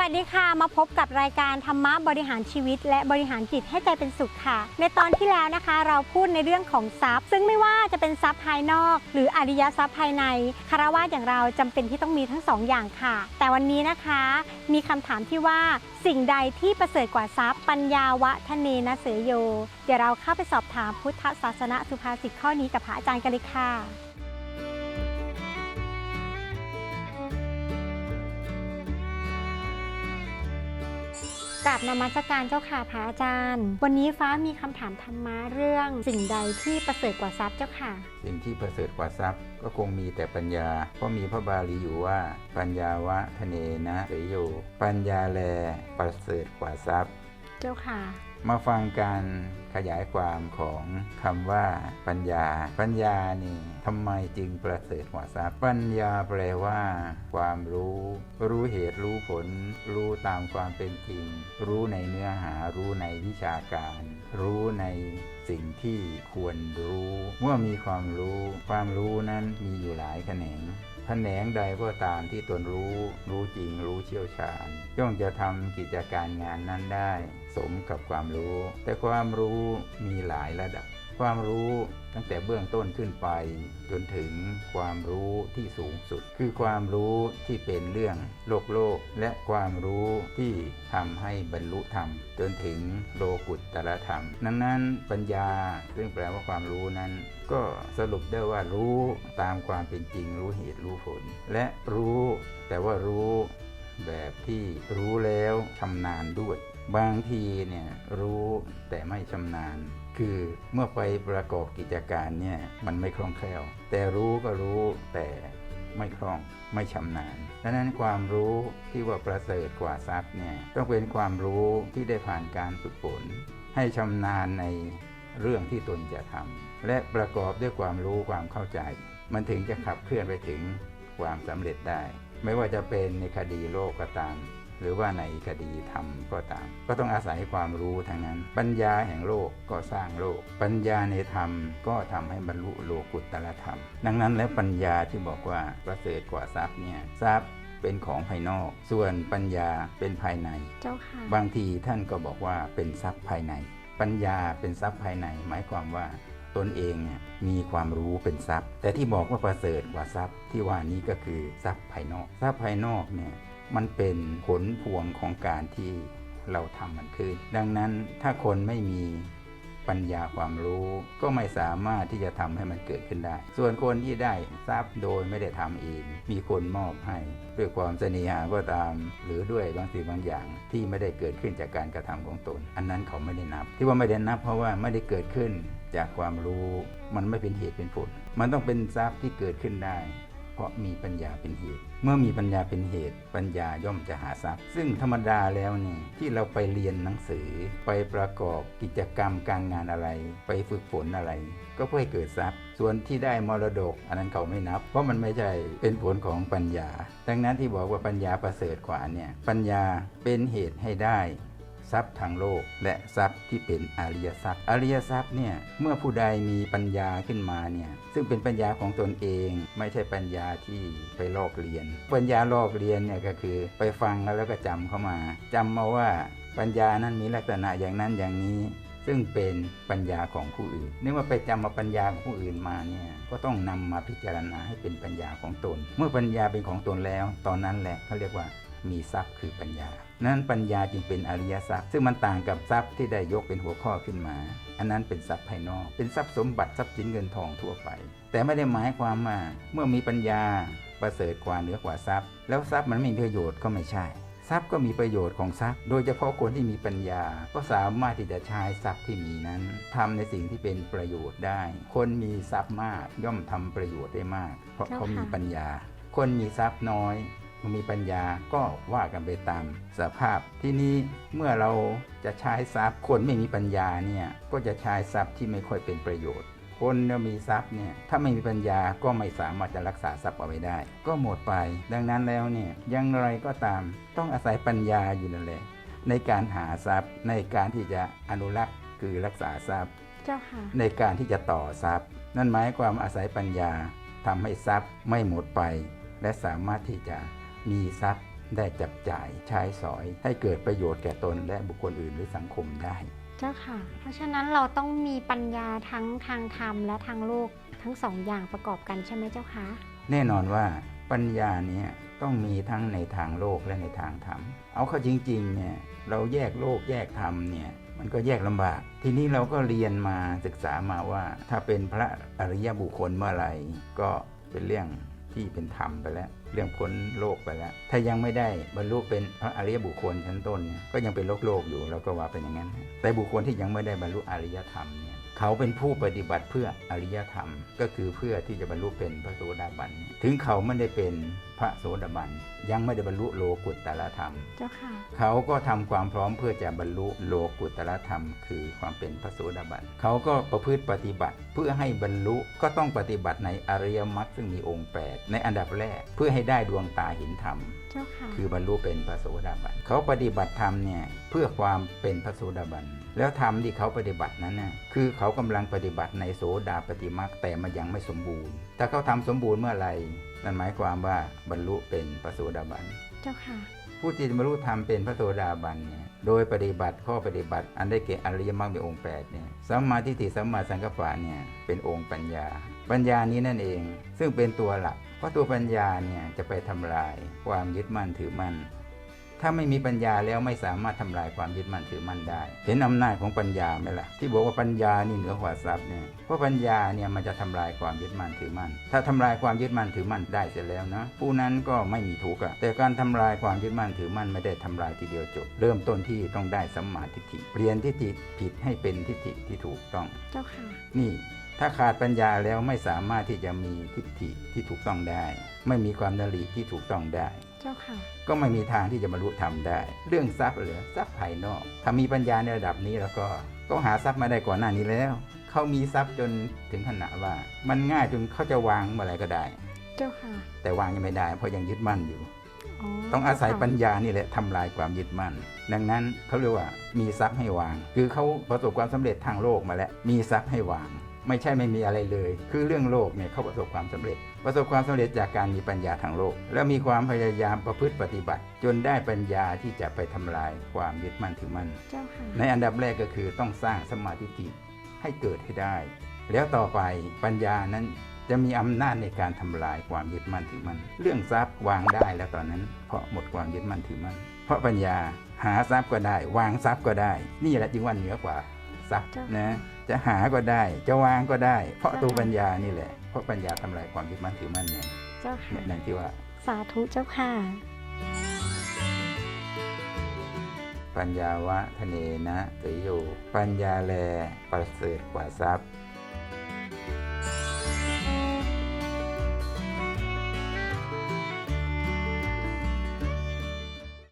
วัสดีค่ะ มาพบกับรายการธรรมะบริหารชีวิต และบริหารจิตให้ใจเป็นสุขค่ะ ในตอนที่แล้วนะคะ เราพูดในเรื่องของทรัพย์ ซึ่งไม่ว่าจะเป็นทรัพย์ภายนอก หรืออริยทรัพย์ภายในคารวะอย่างเราจำเป็นที่ต้องมีทั้งสองอย่างค่ะ แต่วันนี้นะคะ มีคำถามที่ว่าสิ่งใดที่ประเสริฐกว่าทรัพย์ปัญญาวะทะเนนะเสยโย เดี๋ยวเราเข้าไปสอบถามพุทธศาสนสุภาษิตข้อนี้กับพระอาจารย์กันเลยค่ะ กราบนมัสการเจ้าค่ะพระอาจารย์ วันนี้ฟ้ามีคำถามธรรมะเรื่องสิ่งใดที่ประเสริฐกว่าทรัพย์เจ้าค่ะ สิ่งที่ประเสริฐกว่าทรัพย์ก็คงมีแต่ปัญญา เพราะมีพระบาลีอยู่ว่า ปัญญาวะทะเนนะเสยโย ปัญญาแลประเสริฐกว่าทรัพย์ เจ้าค่ะ มาฟังการขยายความของคำว่าปัญญา ปัญญานี่ทำไมจึงประเสริฐกว่าทรัพย์ปัญญาแปลว่า ความรู้ รู้เหตุรู้ผล รู้ตามความเป็นจริง รู้ในเนื้อหารู้ในวิชาการ รู้ในสิ่งที่ควรรู้ เมื่อมีความรู้ ความรู้นั้นมีอยู่หลายแขนง แขนงใดก็ตามที่ตนรู้ รู้จริง รู้เชี่ยวชาญย่อมจะทำกิจการงานนั้นได้ สมกับความรู้ แต่ความรู้มีหลายระดับ ความรู้ตั้งแต่เบื้องต้นขึ้นไป จนถึงความรู้ที่สูงสุด คือความรู้ที่เป็นเรื่องโลกโลก และความรู้ที่ทำให้บรรลุธรรม จนถึงโลกุตตรธรรมนั้นนั้นปัญญาซึ่งแปลว่าความรู้นั้นก็สรุปได้ว่ารู้ตามความเป็นจริงรู้เหตุรู้ผล และรู้แต่ว่ารู้ แบบที่รู้แล้วชำนาญด้วย บางทีเนี่ยรู้แต่ไม่ชำนาญ คือเมื่อไปประกอบกิจการเนี่ยมันไม่คล่องแคล่ว แต่รู้ก็รู้แต่ไม่คล่องไม่ชำนาญดังนั้นความรู้ที่ว่าประเสริฐกว่าทรัพย์เนี่ยต้องเป็นความรู้ที่ได้ผ่านการฝึกฝน ให้ชำนาญในเรื่องที่ตนจะทำและประกอบด้วยความรู้ความเข้าใจ มันถึงจะขับเคลื่อนไปถึงความสำเร็จได้ ไม่ว่าจะเป็นในคดีโลกก็ตาม หรือว่าในคดีธรรมก็ตาม ก็ต้องอาศัยความรู้ทั้งนั้น ปัญญาแห่งโลกก็สร้างโลก ปัญญาในธรรมก็ทำให้บรรลุโลกุตตรธรรม ดังนั้นแล้วปัญญาที่บอกว่าประเสริฐกว่าทรัพย์เนี่ยทรัพย์เป็นของภายนอก ส่วนปัญญาเป็นภายใน เจ้าค่ะ บางทีท่านก็บอกว่าเป็นทรัพย์ภายใน ปัญญาเป็นทรัพย์ภายใน หมายความว่า ตนเองเนี่ยมีความรู้เป็นทรัพย์ แต่ที่บอกว่าประเสริฐกว่าทรัพย์ที่ว่านี้ก็คือทรัพย์ภายนอก ทรัพย์ภายนอกเนี่ยมันเป็นผลพวงของการที่เราทำมันขึ้น ดังนั้นถ้าคนไม่มีปัญญาความรู้ก็ไม่สามารถที่จะทำให้มันเกิดขึ้นได้ ส่วนคนที่ได้ทรัพย์โดยไม่ได้ทำเอง มีคนมอบให้ ด้วยความเสน่หาก็ตาม หรือด้วยบางสิ่งบางอย่างที่ไม่ได้เกิดขึ้นจากการกระทำของตน อันนั้นเขาไม่ได้นับ ที่ว่าไม่ได้นับเพราะว่าไม่ได้เกิดขึ้น จากความรู้มันไม่เป็นเหตุเป็นผล มันต้องเป็นทรัพย์ที่เกิดขึ้นได้ เพราะมีปัญญาเป็นเหตุ เมื่อมีปัญญาเป็นเหตุ ปัญญาย่อมจะหาทรัพย์ ซึ่งธรรมดาแล้วนี่ที่เราไปเรียนหนังสือ ไปประกอบกิจกรรมการงานอะไร ไปฝึกฝนอะไร ก็เพื่อให้เกิดทรัพย์ ส่วนที่ได้มรดก อันนั้นเขาไม่นับ เพราะมันไม่ใช่เป็นผลของปัญญา ดังนั้นที่บอกว่าปัญญาประเสริฐกว่าเนี่ยปัญญาเป็นเหตุให้ได้ ทรัพย์ทางโลก และทรัพย์ที่เป็นอริยทรัพย์ อริยทรัพย์เนี่ยเมื่อผู้ใดมีปัญญาขึ้นมาเนี่ยซึ่งเป็นปัญญาของตนเอง ไม่ใช่ปัญญาที่ไปลอกเรียน ปัญญาลอกเรียนเนี่ยก็คือไปฟังแล้วก็จำเข้ามาจำมาว่าปัญญานั้นมีลักษณะอย่างนั้นอย่างนี้ซึ่งเป็นปัญญาของผู้อื่นเนื่องว่าไปจำมาปัญญาของผู้อื่นมาเนี่ยก็ต้องนำมาพิจารณาให้เป็นปัญญาของตน เมื่อปัญญาเป็นของตนแล้ว ตอนนั้นแหละเขาเรียกว่า มีทรัพย์คือปัญญา นั้นปัญญาจึงเป็นอริยทรัพย์ ซึ่งมันต่างกับทรัพย์ที่ได้ยกเป็นหัวข้อขึ้นมา อันนั้นเป็นทรัพย์ภายนอก เป็นทรัพย์สมบัติทรัพย์สินเงินทองทั่วไป แต่ไม่ได้หมายความว่าเมื่อมีปัญญาประเสริฐกว่าเหนือกว่าทรัพย์ แล้วทรัพย์มันไม่มีประโยชน์ก็ไม่ใช่ ทรัพย์ก็มีประโยชน์ของทรัพย์ โดยเฉพาะคนที่มีปัญญา ก็สามารถที่จะใช้ทรัพย์ที่มีนั้นทำในสิ่งที่เป็นประโยชน์ได้ คนมีทรัพย์มากย่อมทำประโยชน์ได้มาก เพราะเขามีปัญญา คนมีทรัพย์น้อย มีปัญญาก็ว่ากันไปตามสภาพที่นี้เมื่อเราจะใช้ทรัพย์ คนไม่มีปัญญาเนี่ยก็จะใช้ทรัพย์ที่ไม่ค่อยเป็นประโยชน์ คนเนี่ยมีทรัพย์เนี่ยถ้าไม่มีปัญญาก็ไม่สามารถจะรักษาทรัพย์เอาไว้ได้ ก็หมดไป ดังนั้นแล้วเนี่ยอยังไรก็ตามต้องอาศัยปัญญาอยู่นั่นแหละในการหาทรัพย์ในการที่จะอนุรักษ์คือรักษาทรัพย์เจ้าค่ะในการที่จะต่อทรัพย์ นั่นหมายความอาศัยปัญญาทำให้ทรัพย์ไม่หมดไป และสามารถที่จะ มีทรัพย์ได้จับจ่ายใช้สอย ให้เกิดประโยชน์แก่ตนและบุคคลอื่นหรือสังคมได้ เจ้าค่ะ เพราะฉะนั้นเราต้องมีปัญญาทั้งทางธรรมและทางโลกทั้งสองอย่างประกอบกันใช่ไหมเจ้าคะ แน่นอนว่าปัญญาเนี่ยต้องมีทั้งในทางโลกและในทางธรรม เอาเข้าจริงๆเนี่ยเราแยกโลกแยกธรรมเนี่ยมันก็แยกลำบาก ทีนี้เราก็เรียนมาศึกษามาว่า ถ้าเป็นพระอริยบุคคลเมื่อไหร่ก็เป็นเรื่อง ที่เป็นธรรมไปแล้ว เรื่องพ้นโลกไปแล้ว ถ้ายังไม่ได้บรรลุเป็นพระอริยบุคคลชั้นต้นก็ยังเป็นโลกโลกอยู่เราก็ว่าเป็นอย่างนั้น แต่บุคคลที่ยังไม่ได้บรรลุอริยธรรมเนี่ย เขาเป็นผู้ปฏิบัติเพื่ออริยธรรม ก็คือเพื่อที่จะบรรลุเป็นพระโสดาบันเนี่ยถึงเขาไม่ได้เป็นพระโสดาบัน ยังไม่ได้บรรลุโลกุตตรธรรม เจ้าค่ะ เขาก็ทำความพร้อมเพื่อจะบรรลุโลกุตตรธรรม คือความเป็นพระโสดาบัน เขาก็ประพฤติปฏิบัติเพื่อให้บรรลุก็ต้องปฏิบัติในอริยมรรคซึ่งมีองค์ 8 ในอันดับแรกเพื่อให้ได้ดวงตาเห็นธรรมเจ้าค่ะคือบรรลุเป็นพระโสดาบัน เขาปฏิบัติธรรมเนี่ยเพื่อความเป็นพระโสดาบัน แล้วธรรมที่เขาปฏิบัตินั้นน่ะคือเขากำลังปฏิบัติในโสดาปฏิมรรคแต่มันยังไม่สมบูรณ์ ถ้าเขาทำสมบูรณ์เมื่อไหร่นั่นหมายความว่าบรรลุเป็นพระโสดาบัน เจ้าค่ะ ผู้ที่จะบรรลุธรรมเป็นพระโสดาบันเนี่ย โดยปฏิบัติข้อปฏิบัติ อันได้แก่อริยมรรคเป็นองค์8เนี่ย สัมมาทิฏฐิสัมมาสังกัปปะเนี่ยเป็นองค์ปัญญา ปัญญานี้นั่นเอง ซึ่งเป็นตัวหลัก เพราะตัวปัญญาเนี่ยจะไปทำลายความยึดมั่นถือมั่น ถ้าไม่มีปัญญาแล้วไม่สามารถทำลายความยึดมั่นถือมั่นได้ เห็นอำนาจของปัญญาไหมล่ะ ที่บอกว่าปัญญานี่เหนือกว่าทรัพย์เนี่ยเพราะปัญญาเนี่ยมันจะทำลายความยึดมั่นถือมั่น ถ้าทำลายความยึดมั่นถือมั่นได้เสร็จแล้วนะผู้นั้นก็ไม่มีทุกข์อะแต่การทำลายความยึดมั่นถือมั่นไม่ได้ทำลายทีเดียวจบ เริ่มต้นที่ต้องได้สัมมาทิฏฐิเปลี่ยนทิฏฐิผิดให้เป็นทิฏฐิที่ถูกต้อง เจ้าค่ะ นี่ ถ้าขาดปัญญาแล้วไม่สามารถที่จะมีทิฏฐิที่ถูกต้องได้ ไม่มีความดลิที่ถูกต้องได้ เจ้าค่ะ ก็ไม่มีทางที่จะบรรลุธรรมได้ เรื่องทรัพย์เหลือทรัพย์ภายนอก ถ้ามีปัญญาในระดับนี้แล้วก็ก็หาทรัพย์มาได้ก่อนหน้านี้แล้ว เขามีทรัพย์จนถึงขนาดว่า มันง่ายจนเขาจะวางเมื่อไหรก็ได้ เจ้าค่ะ แต่วางยังไม่ได้ เพราะยังยึดมั่นอยู่อ๋อต้องอาศัยเจ้ค่ะปัญญานี่แหละทำลายความยึดมั่น ดังนั้นเขาเรียกว่ามีทรัพย์ให้วาง คือเขาประสบความสำเร็จทางโลกมาแล้ว มีทรัพย์ให้วาง ไม่ใช่ไม่มีอะไรเลย คือเรื่องโลกเนี่ยเขาประสบความสำเร็จ ประสบความสำเร็จจากการมีปัญญาทางโลก และมีความพยายามประพฤติปฏิบัติ จนได้ปัญญาที่จะไปทำลายความยึดมั่นถือมั่นเจ้าค่ะในอันดับแรกก็คือต้องสร้างสมาธิฏฐิให้เกิดให้ได้ แล้วต่อไปปัญญานั้นจะมีอำนาจในการทำลายความยึดมั่นถือมั่นเรื่องทรัพย์วางได้แล้วตอนนั้น เพราะหมดความยึดมั่นถือมั่นเพราะปัญญาหาทรัพย์ก็ได้ วางทรัพย์ก็ได้ นี่แหละจึงว่าเหนือกว่าทรัพย์เจ้านะ จะหาก็ได้ จะวางก็ได้ เพราะเจ้าตัวปัญญานี่แหละ เพราะปัญญาทำลายความยึดมั่นถือมั่นเนี่ยเจ้าค่ะนั่นที่ว่า สาธุเจ้าค่ะ ปัญญาวะทะเนนะเสยโยปัญญาแลประเสริฐกว่าทรัพย์